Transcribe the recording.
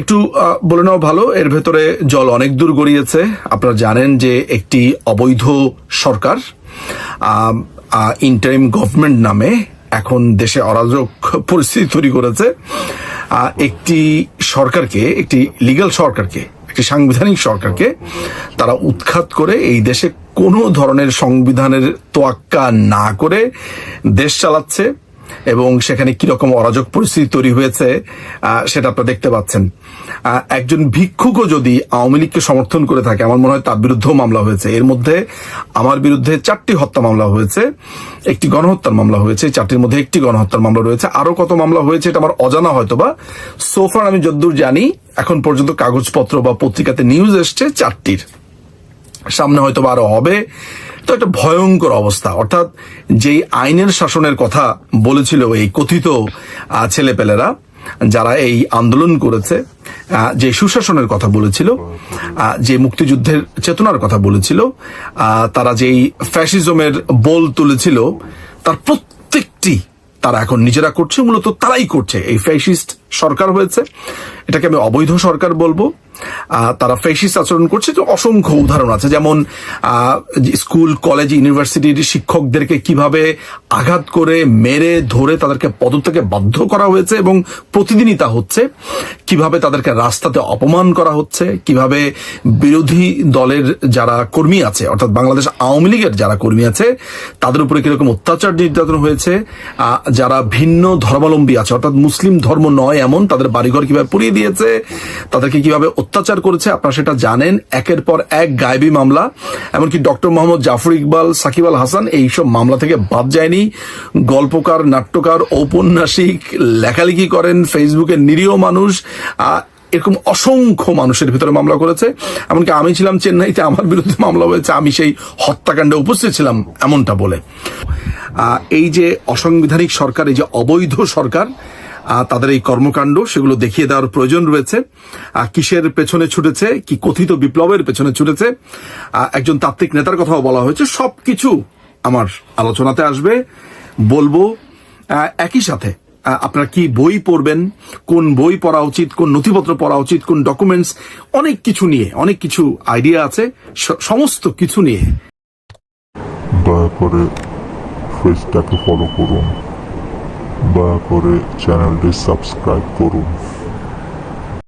একটু বলে নেওয়া ভালো, এর ভেতরে জল অনেক দূর গড়িয়েছে। আপনারা জানেন যে একটি অবৈধ সরকার ইন্টারিম গভর্নমেন্ট নামে এখন দেশে অরাজক পরিস্থিতি তৈরি করেছে। একটি সরকারকে, একটি লিগ্যাল সরকারকে, একটি সাংবিধানিক সরকারকে তারা উৎখাত করে এই দেশে কোনো ধরনের সংবিধানের তোয়াক্কা না করে দেশ চালাচ্ছে। এবং সেখানে কীরকম অরাজক পরিস্থিতি তৈরি হয়েছে সেটা আপনারা দেখতে পাচ্ছেন। একজন ভিক্ষুকও যদি আওয়ামী লীগকে সমর্থন করে থাকে, আমার মনে হয় তার বিরুদ্ধেও মামলা হয়েছে। এর মধ্যে আমার বিরুদ্ধে চারটি হত্যা মামলা হয়েছে, একটি গণহত্যার মামলা হয়েছে চারটির মধ্যে একটি গণহত্যার মামলা রয়েছে। আরও কত মামলা হয়েছে এটা আমার অজানা হয়তোবা। সোফার আমি যদ্দূর জানি, এখন পর্যন্ত কাগজপত্র বা পত্রিকাতে নিউজ এসছে চারটির। সামনে হয়তো বা আরও হবে। তো একটা ভয়ঙ্কর অবস্থা। অর্থাৎ যেই আইনের শাসনের কথা বলেছিল এই কথিত ছেলেপেলেরা, যারা এই আন্দোলন করেছে যে সুশাসনের কথা বলেছিল যে মুক্তিযুদ্ধের চেতনার কথা বলেছিল তারা যেই ফ্যাসিজমের বল তুলেছিল, তার প্রত্যেকটি তারা এখন নিজেরা করছে, মূলত তারাই করছে। এই ফ্যাসিস্ট সরকার হয়েছে, এটাকে আমি অবৈধ সরকার বলব। তারা ফ্যাসিস্ট আচরণ করছে। তো অসংখ্য উদাহরণ আছে। যেমন স্কুল, কলেজ, ইউনিভার্সিটির শিক্ষকদেরকে কীভাবে আঘাত করে, মেরে, ধরে তাদেরকে পদত্যাগে বাধ্য করা হয়েছে এবং প্রতিদিনই তা হচ্ছে। কীভাবে তাদেরকে রাস্তাতে অপমান করা হচ্ছে। কীভাবে বিরোধী দলের যারা কর্মী আছে, অর্থাৎ বাংলাদেশ আওয়ামী লীগের যারা কর্মী আছে, তাদের উপরে কীরকম অত্যাচার নির্যাতন হয়েছে যারা ভিন্ন ধর্মাবলম্বী আছে, অর্থাৎ মুসলিম ধর্ম নয় এমন, তাদের বাড়িঘর কীভাবে পুড়িয়ে দিয়েছে, তাদেরকে কীভাবে অত্যাচার করেছে, আপনারা সেটা জানেন। একের পর এক গায়েবী মামলা। এমনকি ডক্টর মোহাম্মদ জাফর ইকবাল, সাকিব আল হাসান এইসব মামলা থেকে বাদ যায়নি। গল্পকার, নাট্যকার, ঔপন্যাসিক, লেখালেখি করেন, ফেসবুকে নিরীহ মানুষ এরকম অসংখ্য মানুষের ভিতরে মামলা করেছে। এমনকি আমি ছিলাম চেন্নাইতে, আমার বিরুদ্ধে মামলা হয়েছে, আমি সেই হত্যাকাণ্ডে উপস্থিত ছিলাম, এমনটা বলে। এই যে অসাংবিধানিক সরকার, এই যে অবৈধ সরকার তাদের এই কর্মকাণ্ড, সেগুলো দেখিয়ে দেওয়ার প্রয়োজন রয়েছে। কিসের পেছনে ছুটেছে, কি কথিত বিপ্লবের পেছনে ছুটেছে একজন তাত্ত্বিক নেতার কথাও বলা হয়েছে। সবকিছু আমার আলোচনাতে আসবে। বলব একই সাথে আপনার কি বই পড়বেন, কোন বই পড়া উচিত, কোন নথিপত্র পড়া উচিত, কোন ডকুমেন্টস অনেক কিছু নিয়ে, অনেক কিছু আইডিয়া আছে সমস্ত কিছু নিয়ে। দয়া করে পেজটাকে ফলো করুন। দয়া করে চ্যানেলটি সাবস্ক্রাইব করুন।